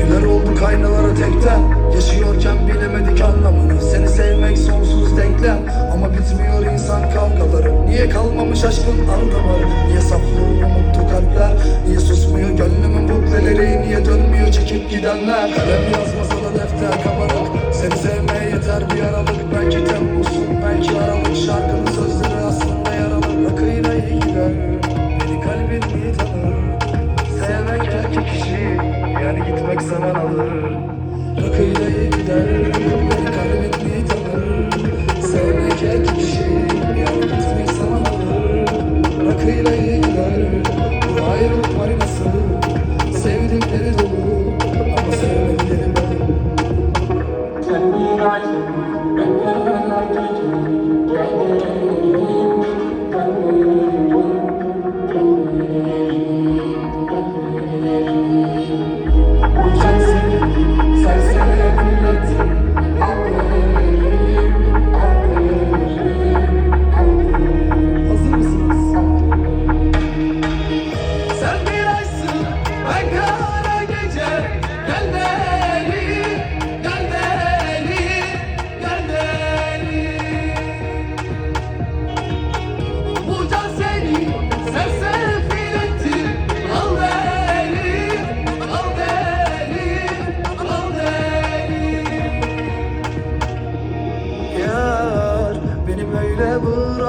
Güler oldu kaynalara tekten Yaşıyorken bilemedik anlamını. Seni sevmek sonsuz denklem. Ama bitmiyor insan kavgaları. Niye kalmamış aşkın anlamı? Niye saflığı unuttu kalpler? Niye susmuyor gönlümün bukleleri? Niye dönmüyor çekip gidenler? Kalem yazmasa da defter kabarık. Seni sevmeye yeter bir aralık. Belki temmuz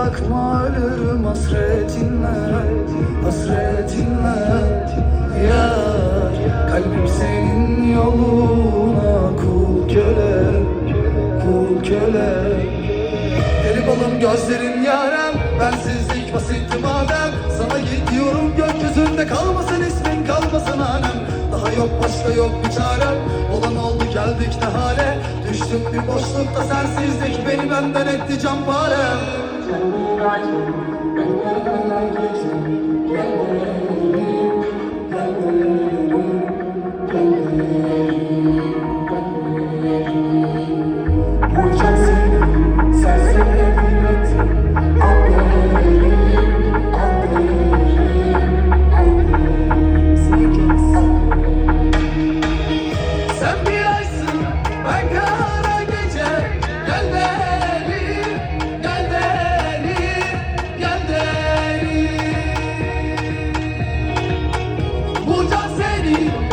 bırakma ölürüm hasretinle Hasretinle. Yar kalbim senin yoluna kul köle Kul köle. Deli balım gözlerin yarem Bensizlik basitti madem. Sana gidiyorum gökyüzünde Kalmasın ismin kalmasın hanem. Daha yok başka yok bir çarem. Olan oldu geldik ne hale Düştüm bir boşlukta sensizlik Beni benden etti can parem Thank you. Thank you.